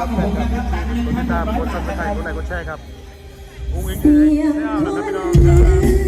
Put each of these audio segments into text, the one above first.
ครับแฟนคลับกดติดตามกดซับสไครต์กดไลค์กดแชร์ครับอุ้งอิงเสียงเจ้าคแล้วนครับพี่น้อง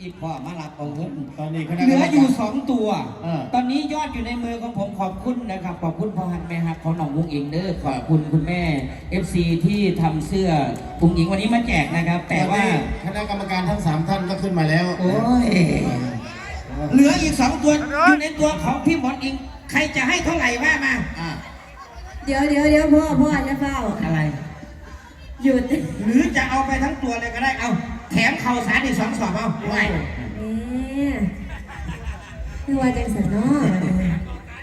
อีพ่อมารับเอาเงินตอนนี้คณะเหลืออยู่กรรมสองตัว เออ ตอนนี้ยอดอยู่ในมือของผมขอบคุณนะครับ ขอบคุณพ่อฮันแม่ฮักของน้องวุ้งอิงเด้อขอบคุณคุณแม่ FC ที่ทำเสื้อวุ้งอิงวันนี้มาแจกนะครับ แต่ว่าคณะกรรมการทั้งสามท่านก็ขึ้นมาแล้วโอ้ย เหลืออีกสองตัวอยู่ในตัวของพี่หมอนอิง ใครจะให้เท่าไหร่ว่ามา อะเดี๋ยวเดี๋ยวเดี๋ยวพ่อพ่อจะเฝ้าอะไร หยุด หรือจะเอาไปทั้งตัวเลยก็ได้ เอา แถมเข่าสารอีกสองสอบเอาไว้แม่คือว่าจังสันเนาะ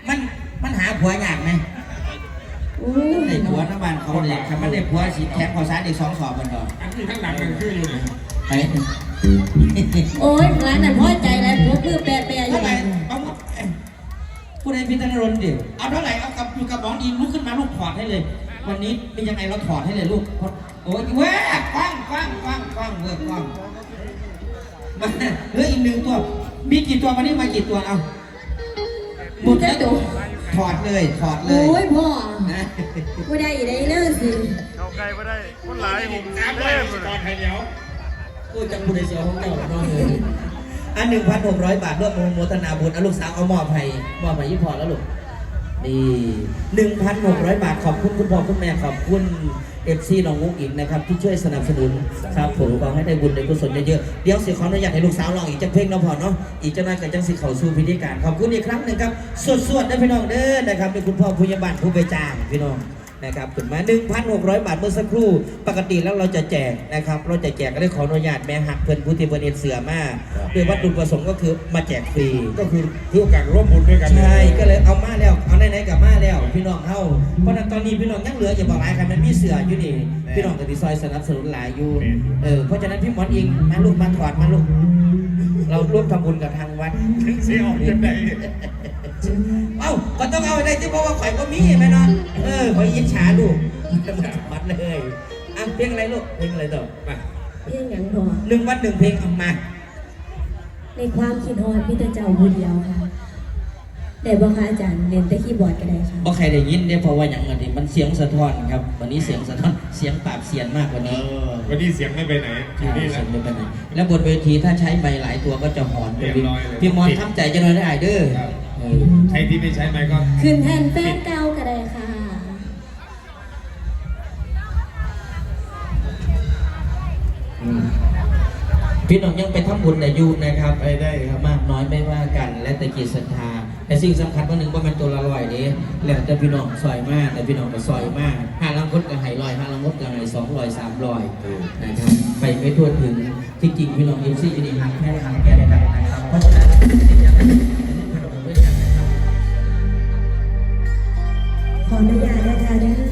มันมันหาผัวยากไหมอู้ไอ้ผัวน้ำบ้านเขาเลยถ้ามันได้ผัวสิแถมเข่าสารอีกสองสอบมันก็อันนี้ข้างหลังมันคืออยู่ไหนไปโอ้ยร้านนั้นพอใจแล้วพวกคือแปะแปะอเท่ายู่ไหร่เอาหมดเอ้ยผู้ใดพิจารณารนดิเอาเท่าไหร่เอากับอยู่กับหมอนอิงลุกขึ้นมาลูกถอดให้เลย วันนี้เป็นยังไงเราถอดให้เลยลูกโอ้ยเว้ยกว้างกว้างกว้างกว้างเว้ยกว้างมาเหลืออีกหนึ่งตัว มีกี่ตัววันนี้มากี่ตัวเอาหมดแล้วตัวถอดเลยถอดเลโอ้ยยพ่อนะไม่ได้ได้เลยสิเข้าใกล้ไม่ได้คนหลายผมสามร้อเล่ยมตอนไทยเดียวกูจะบุญเสียของเจ้าน้องเลยอันหนึ่งพันหกร้อยบาทร่วมโมทนาบุญเอาลูกสาวเอามอบให้มอบให้ยี่พอแล้วลูก นี่หนึ่งพันหกร้อยบาทขอบคุณคุณพ่อคุณแม่ขอบคุณเอฟซีน้องมุกอิงนะครับ ที่ช่วยสนับสนุนครับผมขอให้ได้บุญในกุศลเยอะๆเดี๋ยวเสียขออนุญาตให้ลูกสาวลองอีกจังเพลงเน้องพ่อเนาะอีกจังนั้นก็จังสิเข้าสู่พิธีการขอบคุณอีกครั้งหนึ่งครับสวดๆนะพี่น้องเด้อนะครับเป็นคุณพ่อผู้ยาบาลผู้ไปจ้างพี่น้อง นะครับขึ้นมา 1,600 บาทเมื่อสักครู่ ปกติแล้วเราจะแจกนะครับ เราจะแจกก็ได้ขออนุญาตแม่หักเพื่อนผู้ที่บริเวณเสือมาโดยวัตถุประสงค์ก็คือมาแจกฟรี ก็คือถือโอกาสร่วมบุญด้วยกันใช่ก็เลยเอามาแล้วเอาไหนๆกับมาแล้ว พี่น้องเฮาเพราะฉะนั้นตอนนี้พี่น้องยังเหลืออย่าบอกหลายครับมันมีเสืออยู่นี่พี่น้องกับที่ซอยสนับสนุนหลายอยู่เออเพราะฉะนั้นพี่หมอนเองมาลูกมาถอดมาลูก เราร่วมทำบุญกับทางวัดเสียออกยังไงเอ้าก็ต้องเอาได้ที่เพราะว่าข่อยก็มีไหมเนาะเออข่อยยิจฉาลูกมัดเลยอะเพลงอะไรลูกเพลงอะไรต่อมาเพียงหยังพอหนึ่งวันหนึ่งเพลงเอามา ในความคิดฮอดพี่ตาเจ้าผู้เดียวค่ะ แต่บ่คะอาจารย์เรียนแต่คีย์บอร์ดก็ได้ค่ะ บ่ใครได้ยินเนี่ยเพราะว่าอย่างนี้มันเสียงสะท้อนครับ วันนี้เสียงสะท้อนเสียงปราบเสียนมากกว่าเอนี้อวันนี้เสียงไม่ไปไหนอยู่นี่แหเสีละยงไม่เป็นไรแล้วบนเวทีถ้าใช้ใบหลายตัวก็จะหอนเรียบร้อยเลยพี่มอนทำใจจะน้อยได้เด้อครับ เออใครที่ไม่ใช้ไม้ก็คืนแทนแฟนเก่าก็ได้ค่ะ อืมพี่น้องยังไปทำบุญได้อยู่นะครับไปได้ครับมาก น้อยไม่ว่ากันและแต่กิจศรัทธาแต่สิ่งสำคัญว่าหนึ่งว่ามันตัวละร้อยเด้แล้วแต่พี่น้องซอยมากแต่พี่น้องก็ซอยมากห้าลังคดกับไห้ลอยห้าลังคดกับไห้สองร้อยสามร้อยนะครับไปไม่ทั่วถึงที่จริงพี่น้องเอฟซีอยู่นี่หักแค่หักแค่ได้นะครับเพราะฉะนั้นขออนุญาตนะคะ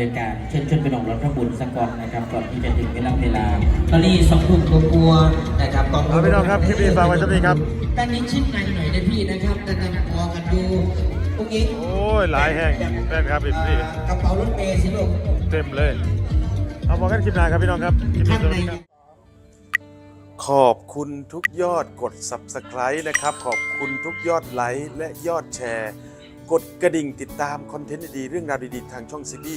ให้กองอำนวยการเชิญชวนไปลงรับพระบุญสกอนนะครับก่อนที่จะถึงเวลาเวลาตอนนี้สองทุ่มกลัวๆนะครับกองเอาพี่น้องครับคลิปนี้ฝากไว้เท่านี้ครับด้านนี้ชิ้นในหน่อยได้พี่นะครับด้านนั้นพอกันดูพวกนี้โอ้ยหลายแห่งแฟนครับอีกพี่กระเป๋ารถเมล์สิลูกเต็มเลยเอาบอกกันคลิปหน้าครับพี่น้องครับคลิปนี้ข้างสวัสในดีครับขอบคุณทุกยอดกด Subscribe นะครับ ขอบคุณทุกยอดไลค์และยอดแชร์ กดกระดิ่งติดตามคอนเทนต์ดีๆเรื่องราวดีๆ ทางช่องซีบี